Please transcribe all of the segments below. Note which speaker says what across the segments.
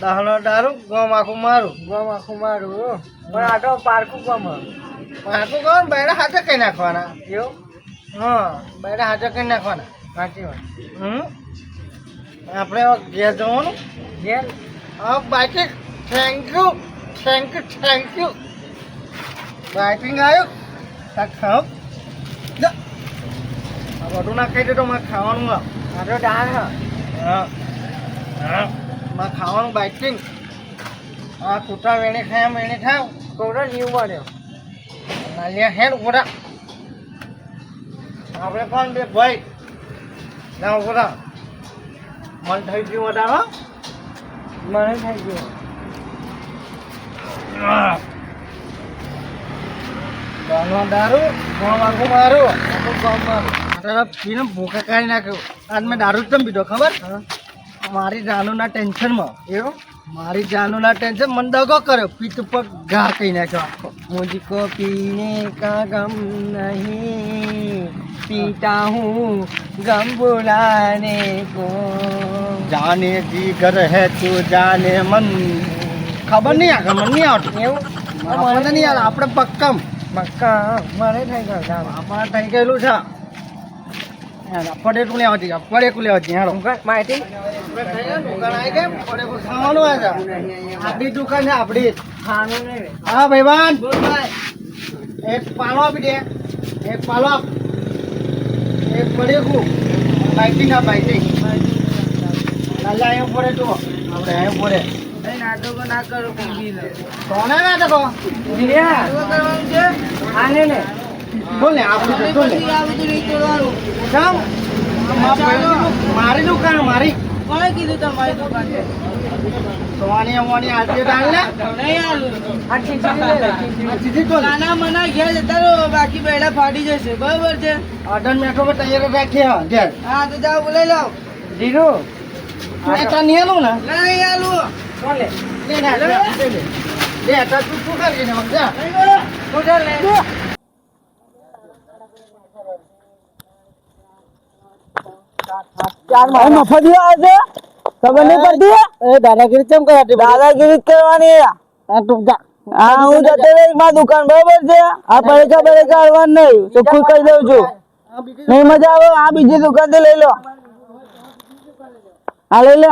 Speaker 1: દાહલો દારૂ ગમ આખું મારું.
Speaker 2: ગમ આખું મારું પણ આ તો પારકું ગમ
Speaker 1: કહો ને બૈરા હાથે કઈ નાખવાના.
Speaker 2: એવું?
Speaker 1: હા બૈરા હાથે કઈ નાખવાના.
Speaker 2: સાચી વાત.
Speaker 1: હમ? આપણે ઘેર જવાનું.
Speaker 2: ઘેર?
Speaker 1: હા biking thank you thank you thank you biking આવ્યું? ખાવ. બધું ના ખાઈ તો મારે ખાવાનું આ.
Speaker 2: આ તો દાળ હ.
Speaker 1: મારે ખાવાનું બાઇકિંગ આ કૂતરા વેણે ખાયા વેણી ખાવ
Speaker 2: કોરો જીવ બન્યો
Speaker 1: નાલિયા હેડ ઉભરા આપણે કોણ બે ભાઈ? ના ઉભરા મન થઈ ગયું વધારો
Speaker 2: મને થઈ ગયું.
Speaker 1: દારૂ મારું.
Speaker 2: આખું ગમ મારા
Speaker 1: પીને ભૂખા કાઢી નાખ્યો. આજ મેં દારૂ કેમ પીધો ખબર? મારી જાનુના ટેન્શનમાં.
Speaker 2: એવો?
Speaker 1: મારી જાનુના ટેન્શન મને દગો કર્યો. પિત પર ઘા કહી નાખ્યો આખો.
Speaker 2: મુજકો પીને કા ગમ નહીં. પીતા હું ગમ બોલાને કો.
Speaker 1: જાને જીગર હે તું જાને મન. ખબર નહીં આ મને નહીં આવતું.
Speaker 2: એવું?
Speaker 1: મને નહીં આવે આપણે પક્કમ.
Speaker 2: પક્કા મારે થઈ ગયું
Speaker 1: આપણા થઈ ગયેલું છે. પડેકું લેવા જઈએ પડેકું લેવા જઈએ હાલો.
Speaker 2: માહિતી?
Speaker 1: આપણી દુકાન છે
Speaker 2: આપડી.
Speaker 1: હા ભાઈવાન. એક પાલો આપી દે. એક પાલો આપ. એક પડેકું. બાઇકિંગ ના બાઇકિંગ લાલા અહીંયા પડે તો આપણે અહીંયા પડે.
Speaker 2: નાટકો ના કરો
Speaker 1: કોને ના તકો
Speaker 2: આને ને
Speaker 1: બોલ આપણે તો છે, કામ? મારી દુકાન મારી.
Speaker 2: કોણે કીધું તમારી દુકાન છે
Speaker 1: સોની મોની આજે ડાલ ને.
Speaker 2: આ ખીચડી લે લે,
Speaker 1: આ સીધી તો
Speaker 2: નાના મના ઘેર જતા રહો બાકી બેડા ફાટી જશે. બરોબર છે?
Speaker 1: અઢાર મેઠો પર તૈયાર રાખી હા, ઘેર.
Speaker 2: હા તો જાઓ બોલાઈ લાવ. જીરો
Speaker 1: તું એ તાર નિહાલું ને?
Speaker 2: લઈ આલું. કોણ લે
Speaker 1: લે લે, લે, લે. લે, તું શું કરી ને વખત?
Speaker 2: લે.
Speaker 1: આ મફતી આવે છે ખબર નહીં પડતી એ દાદાગીરી કેમ કરાતી દાદાગીરી કરવાની આ તું જા
Speaker 2: હા હું જતો રહીશ મારી દુકાન બરોબર છે આ પૈસા પૈસા આવવાનું નહીં ચોખ્ખું કહી દઉં છું
Speaker 1: આ બીજી
Speaker 2: નહીં મજા આવે આ બીજી દુકાનથી લઈ લો આ લઈ લે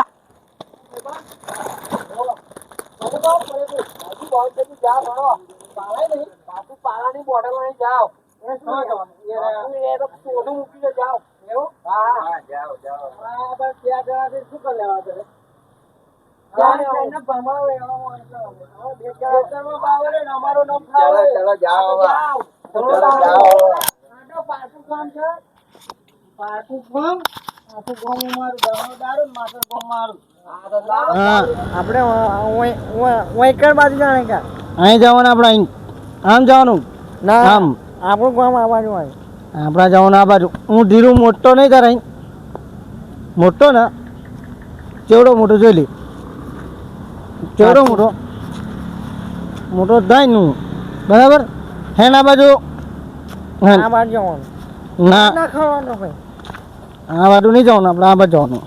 Speaker 1: હા.
Speaker 2: આપણે વૈકર બાજુ જાણે કા?
Speaker 1: અહીં જવાનું આપણે અહીં. આમ જવાનું.
Speaker 2: ના
Speaker 1: આમ.
Speaker 2: આપણું ગામ આવવાનું હોય.
Speaker 1: આપણા જવાનું આ બાજુ. હું ધીરું મોટો નહીં કરાય. મોટો ને. ચેવડો મોટો જોઈ લે. ચેવડો મોટો. મોટો થાયનું બરાબર? હે ના બાજુ.
Speaker 2: આ બાજુ જવાનું.
Speaker 1: ના.
Speaker 2: ખાવાનું
Speaker 1: આ બાજુ નહીં જવાનું આપણે આ બાજુ જવાનું.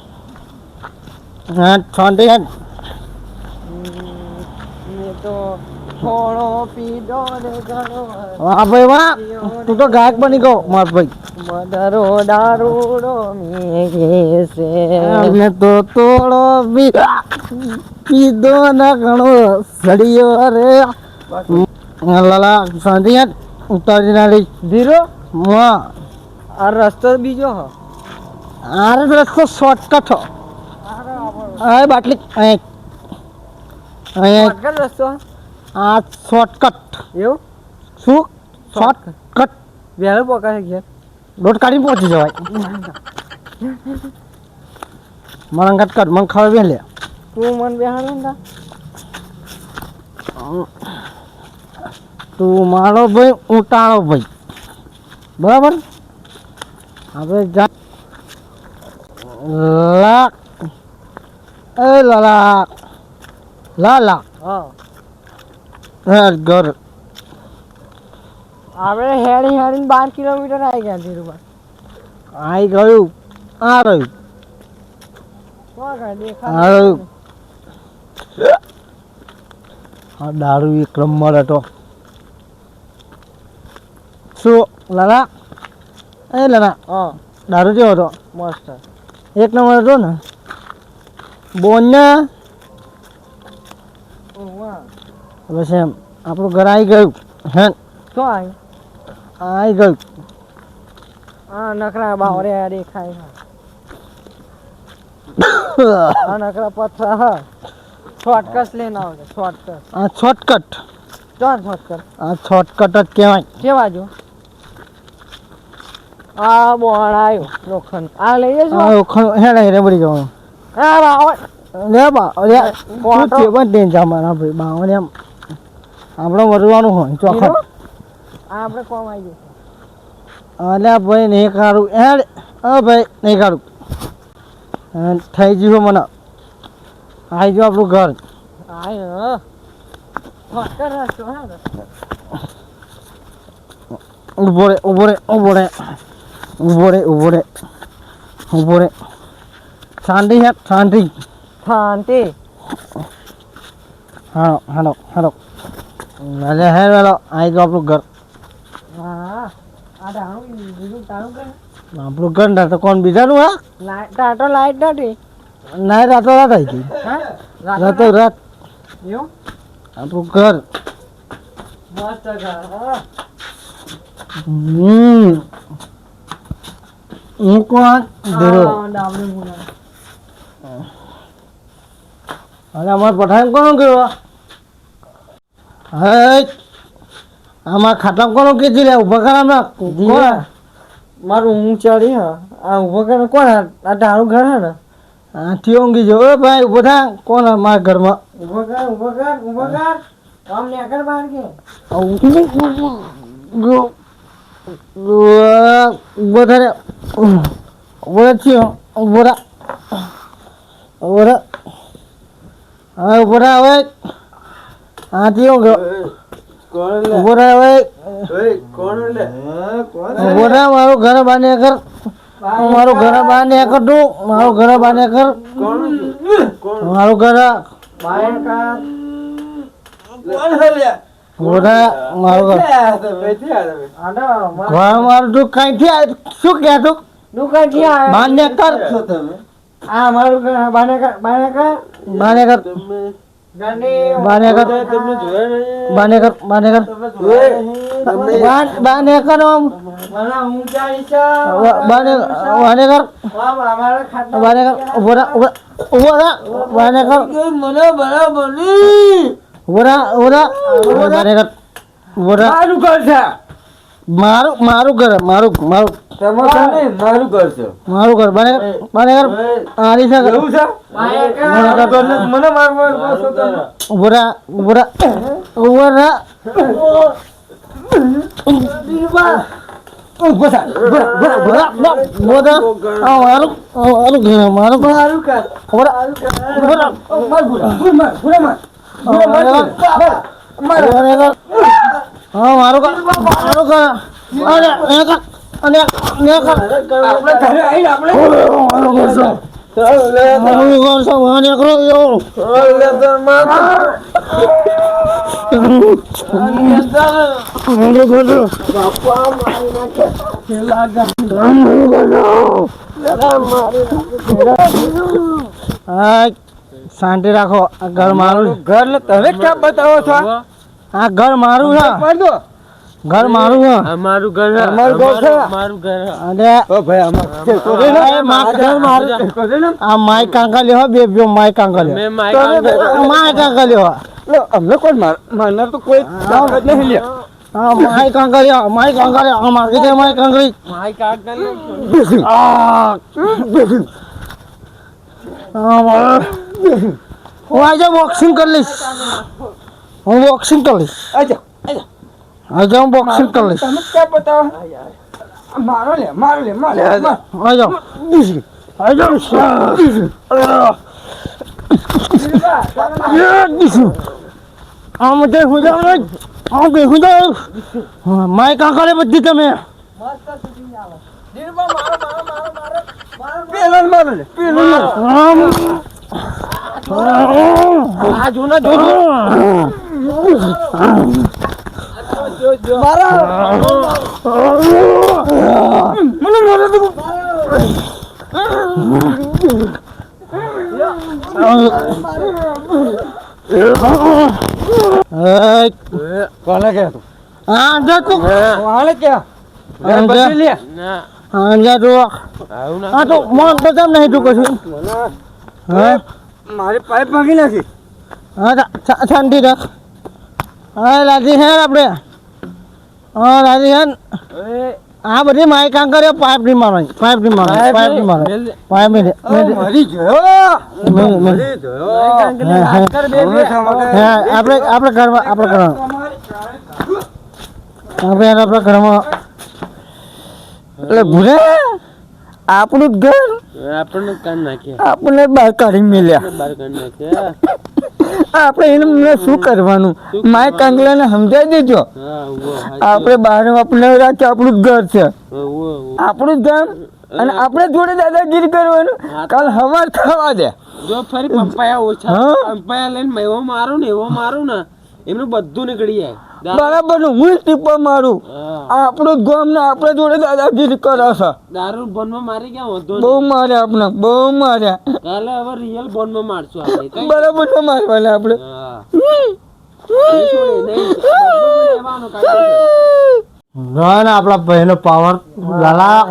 Speaker 1: હા શાંતિ હે વાહ ભાઈ વાહ. તું તો ગાયક બની ગયો માર ભાઈ
Speaker 2: મદરો દારૂડો મેઘે
Speaker 1: તો તોડો બી પીધો ના ઘણો સડિયો રે. લાલા હે ઉતારી ના લઈ
Speaker 2: ધીરો?
Speaker 1: માં
Speaker 2: આ રસ્તો બીજો હ.
Speaker 1: આ રસ્તો શોર્ટકટ હ. બાટલી અહીં. અહીં
Speaker 2: આગળ રસ્તો
Speaker 1: આ શોર્ટકટ
Speaker 2: એવું
Speaker 1: શું શોર્ટકટ
Speaker 2: વહેલો પકડે ઘેર
Speaker 1: દોઢ કાઢી પહોંચી જવાય મરંગત કર મને ખબર બે લે
Speaker 2: તું મન બેહાડો ને
Speaker 1: તું મારો ભાઈ ઉટાળો ભાઈ બરાબર હવે જા લાખ એ લાખ લા લાખ
Speaker 2: હા
Speaker 1: ઘર.
Speaker 2: આપણે હેડી હેડીને બાર કિલોમીટર આવી ગયા ધીરુભાઈ
Speaker 1: આઈ ગયું. આ રહ્યું. આ દારૂ એક નંબર હતો. શું લાલા? એ લાલા
Speaker 2: હા.
Speaker 1: દારૂ કેવો હતો?
Speaker 2: મસ્ત.
Speaker 1: એક નંબર હતો ને? બોનના? બસ એમ. આપણું ઘર આવી ગયું. હે?
Speaker 2: શું આવ્યું
Speaker 1: આવી ગયું.
Speaker 2: આ નકરા બાવરે આ દેખાય હા નકરા પથરા હા. શોર્ટકટ લઈને આવજો શોર્ટકટ
Speaker 1: આ શોર્ટકટ
Speaker 2: ચાલ શોર્ટકટ
Speaker 1: હા શોર્ટકટ જ કહેવાય.
Speaker 2: કેવા જો? આ બોણ આવ્યો લોખંડ. આ લઈ જજો.
Speaker 1: આ લોખંડ હેડે હેડે બળી જવાનું.
Speaker 2: હા બાવર
Speaker 1: લે બા લે.
Speaker 2: કોટો.
Speaker 1: શું બંધ દે જામાના ભાઈ બાવર એમ. આપણે વરવાનું હોય ચોખટ
Speaker 2: આ આપણે કોમ આવી જશે
Speaker 1: અલ્યા ભાઈ નહીં કાઢું એડ હા ભાઈ નહીં કાઢું હા, થઈ ગયું મને. આવી ગયું આપણું ઘર.
Speaker 2: હા.
Speaker 1: રે ઊભો રે ઊભો રે. ઊભો રે ઊભો રે. ઊભો રે. શાંતિ હે શાંતિ.
Speaker 2: શાંતિ.
Speaker 1: હાલો હાલો હાલો. અરે હે વેલો આવી ગયું આપણું ઘર આપણું ઘર ના તો કોણ બીજાનું હા
Speaker 2: ટાટો લાઈટ નથી
Speaker 1: ના રાતો રાત આવી ગઈ રાતો રાત આપણું ઘર હમ હું કોણ ધીરો અને અમારે પઠાણ કોનો કર્યો હે? આમાં ખાટા કોનો કે લે ઊભા કરા
Speaker 2: કોણ? મારું હું ચડી હા. આ ઊભો કરે કોણ? આ તારું ઘર હે ને?
Speaker 1: આથી ઊંઘી જો એ ભાઈ ઊભો થા. કોણ હે મારા ઘરમાં?
Speaker 2: ઊભો કર ઊભો કર ઊભો કર. કામ ને આગળ બાર કે.
Speaker 1: ઊભો થા રે. ઊભો થયો. ઊભો રા ઊભો રા હવે ઊભો રા હવે. આથી ઊંઘ્યો ઊભો રા હવે. ઊભો રા મારું ઘર બાને કર. મારું ઘર બાને કર તું. મારું ઘર બાને કર. મારું ઘર મારું ઘર. મારું તું કઈ થી શું કે તું? બાને કર.
Speaker 2: આ મારું ઘર બાને કર બાને કર.
Speaker 1: બાને કર.
Speaker 2: ગંડી
Speaker 1: બાનેકર બાને કર બાને કર બાન- બાને કર આમ
Speaker 2: મને ઊંચા નીચા
Speaker 1: બાને બાને કર
Speaker 2: આમ અમારા ખાતા
Speaker 1: બાને કર ઊભો રા ઊભો ઊભો રા બાને કર
Speaker 2: મને બરાબર નહીં.
Speaker 1: ઊભો રા ઊભો રા બાને કર
Speaker 2: મારું ઘર છે.
Speaker 1: મારું મારું ઘર મારું મારું
Speaker 2: તમારું મારું ઘર છે
Speaker 1: મારું ઘર બાને કર બાને કર આલી છે કર
Speaker 2: એવું છે મને માર માર બસો તમે
Speaker 1: ઊભો રા ઊભો રા ઊભો રા ઊભો થા ઊભો રા ઊભો રા ઊભો રા આ મારું મારું ઘર મારું ઘર
Speaker 2: મારું ઘર
Speaker 1: ઊભો રા ઊભો રા
Speaker 2: માર ગુડા માર માર
Speaker 1: બાને કર હા મારું ઘર મારું ઘર અરે કર અને
Speaker 2: આપણે ઘરે આવીને
Speaker 1: શાંતિ રાખો. આ ઘર મારું
Speaker 2: ઘર તમે ક્યાં બતાવો છો?
Speaker 1: આ ઘર મારું છે. ઘર મારું છે
Speaker 2: અમારું ઘર અમારું ઘર છે મારું ઘર
Speaker 1: અને
Speaker 2: ઓ ભાઈ અમાર
Speaker 1: મા- ઘર મારું આ માય કાંકલી હો બે બે માય લે
Speaker 2: મેં
Speaker 1: માય કાંકલી હો.
Speaker 2: અમને કોઈ માર મારનાર તો કોઈ તાકાત નહીં લે
Speaker 1: હા માય કાંકલી હો માય કાંકલી હો મારી દે માય કાંકલી
Speaker 2: માય કાકા
Speaker 1: આ. આ મારે- હું આજે બોક્સિંગ કરી લઈશ. હું બોક્સિંગ કરી લઈશ.
Speaker 2: અચ્છા
Speaker 1: આજે હું બોક્સિંગ કરી લઈશ
Speaker 2: તમે ક્યાં બતાવો? મારો લે મારો લે મારો લે. માર.
Speaker 1: આજો આજો આમ તે ને આમ કે જાઉં માય કાંકરે બધી તમે.
Speaker 2: મસ્ત શૂટિંગ આવે દિલમાં મારો મારો મારો મારો મારો.
Speaker 3: લે પેલું લે.
Speaker 1: આ જો ને જો
Speaker 3: કોને કે તું?
Speaker 1: હા જા તું.
Speaker 3: વાળે કે?
Speaker 1: હા,
Speaker 3: લે.
Speaker 1: હા જા તું હા તો મોન તો કેમ નહીં તું કશું હા?
Speaker 3: મારી પાઇપ ભાગી નાખી.
Speaker 1: હા શાંતિ રાખ. હા રાજી હે આપણે હા હે આ બધી માય કામ કર્યો પાઇપની મારો પાઇપની
Speaker 3: મારો પાઇપની
Speaker 1: મારો પાઇપની
Speaker 3: મરી ગયો.
Speaker 1: આપણે આપણે ઘરમાં આપણે ઘરમાં. આપણે આપણા ઘરમાં.
Speaker 3: એટલે ભૂલે આપણું જ ઘર.
Speaker 4: આપણને કાન નાખ્યા
Speaker 3: આપણને બહાર કાઢી મેલ્યા.
Speaker 4: બહાર કાઢી નાખીએ.
Speaker 3: આપણે એને શું કરવાનું? માય કાંગલાને સમજાવી દેજો. આપણે બહાર આપણે રાખીએ આપણું જ ઘર છે. આપણું જ ગામ અને આપણે જોડે દાદાગીરી કરવાનું. કાલ હવાર થવા દે.
Speaker 4: જો ફરી પંપાયા ઓછા? પંપાયા લઈને એવો મારું ને એવો મારું ને એમનું બધું નીકળી જાય.
Speaker 3: બરાબર હું ટીપા મારું. આપણો જ ગામ ને આપણે જોડે દાદાગીરી કરે છે.
Speaker 4: દારૂ બોનમાં મારી ગયા વધુ
Speaker 3: બહુ માર્યા આપણે બહુ માર્યા.
Speaker 4: કાલે હવે રિયલ બોનમાં મારશું આપણે
Speaker 3: બરાબર ન મારવાના આપણે.
Speaker 1: ના ના આપણા ભાઈનો પાવર લાલા.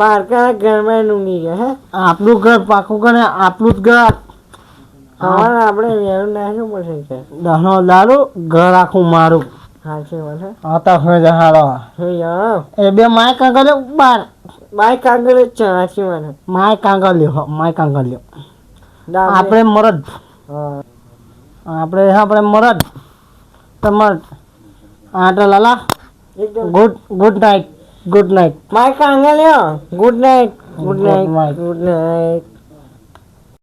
Speaker 3: બારકા ઘરમાં ઊંઘી ગયા હે?
Speaker 1: આપણું ઘર પાકું ઘર આપણું જ ઘર.
Speaker 3: સવારે આપણે વેરું નાખ્યું પડશે કે
Speaker 1: દહનો દારૂ ઘર આખું મારું.
Speaker 3: હાચી વાત હે
Speaker 1: હોય જહાડો એ બે માય કાંગલ્યો બાર.
Speaker 3: બાય કાગળ જ છે હાચી વાત
Speaker 1: માય કાંગલ્યો હો માય કાંગલ્યો
Speaker 3: આપણે
Speaker 1: મરદ.
Speaker 3: હા.
Speaker 1: આપણે આપણે મરદ. તમાર આ લાલા good good night good night.
Speaker 3: My કાંગલ્યો good night good. Night. Good night.